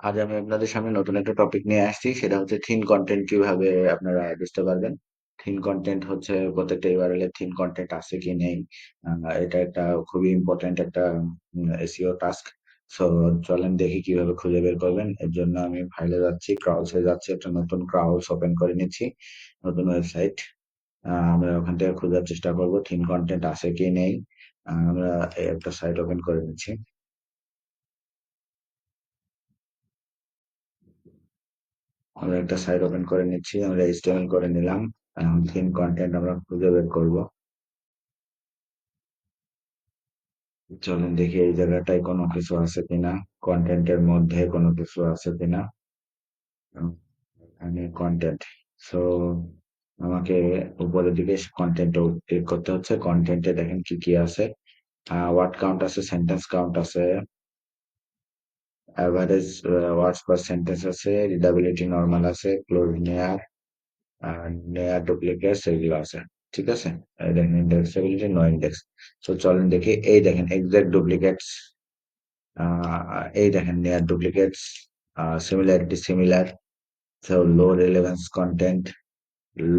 আজ আমি আপনাদের সামনে নতুন একটা টপিক নিয়ে আসছি, সেটা হচ্ছে থিন কন্টেন্ট কীভাবে আপনারা বুঝতে পারবেন। থিন কন্টেন্ট হচ্ছে প্রত্যেকটা এর থিন কন্টেন্ট আছে কি নেই এটা একটা খুবই ইম্পর্টেন্ট একটা এসইও টাস্ক সো চলেন দেখি কীভাবে খুঁজে বের করবেন। এর জন্য আমি ফাইলে যাচ্ছি ক্রাউলসে যাচ্ছি, একটা নতুন ক্রাউলস ওপেন করে নিচ্ছি, নতুন ওয়েবসাইট আমরা ওখান থেকে খোঁজার চেষ্টা করব থিন কন্টেন্ট আছে কি নেই। আমরা একটা সাইট ওপেন করে নিচ্ছি। আমরা একটা সাইট ওপেন করে নিচ্ছি, আমরা এইচটিএমএল করে নিলাম। এখন থিম কন্টেন্ট আমরা খুঁজে বের করব। চলুন দেখি এই জায়গাটায় কোনো কিছু আছে কিনা কন্টেন্টের মধ্যে কোনো কিছু আছে কিনা। এখানে কন্টেন্ট সো আমাকে উপরের দিকে কন্টেন্ট ক্লিক করতে হচ্ছে। কন্টেন্টে দেখেন কি কি আছে। ওয়ার্ড কাউন্ট আছে সেন্টেন্স কাউন্ট আছে। অ্যাভারেজ ওয়ার্ডস পার সেন্টেন্স আছে রিডাবিলিটি নর্মাল আছে ক্লোজ নেয়ার নেয়ার ডুপ্লিকেটস এগুলো আছে, ঠিক আছে? দেখেন ইন্ডেক্সিবিলিটি নো ইন্ডেক্স তো চলেন দেখি, এই দেখেন এক্সাক্ট ডুপ্লিকেটস এই দেখেন near duplicates similarity similar low relevance content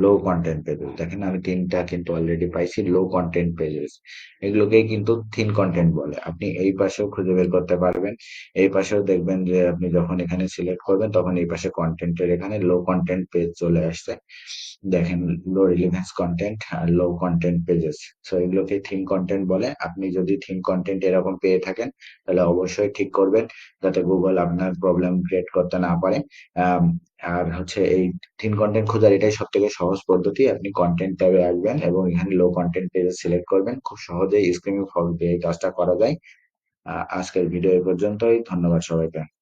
low content pages দেখেন আমি তিনটা কিন্তু অলরেডি পাইছি লো কন্টেন্ট পেজেস এগুলোকেই কিন্তু থিন কন্টেন্ট বলে। আপনি এই পাশেও খুঁজে বের করতে পারবেন। এই পাশেও দেখবেন যে আপনি যখন এখানে সিলেক্ট করবেন, তখন এই পাশে কন্টেন্টের এখানে লো কন্টেন্ট পেজ চলে আসছে। দেখেন লো রিলেভেন্স কন্টেন্ট আর লো কন্টেন্ট পেজেস সো এগুলোকে থিম কন্টেন্ট বলে। আপনি যদি থিম কন্টেন্ট এরকম পেয়ে থাকেন, তাহলে অবশ্যই ঠিক করবেন। যাতে গুগল আপনার প্রবলেম ক্রিয়েট করতে না পারে। আর হচ্ছে এই থিন কন্টেন্ট খোঁজার এটাই সব থেকে সহজ পদ্ধতি। আপনি কন্টেন্ট ট্যাবে আসবেন এবং এখানে লো কন্টেন্ট পেজে সিলেক্ট করবেন। খুব সহজেই স্ক্রিনিং ফর্ম দিয়ে এই কাজটা করা যায়। আজকের ভিডিও এই পর্যন্তই। ধন্যবাদ সবাইকে।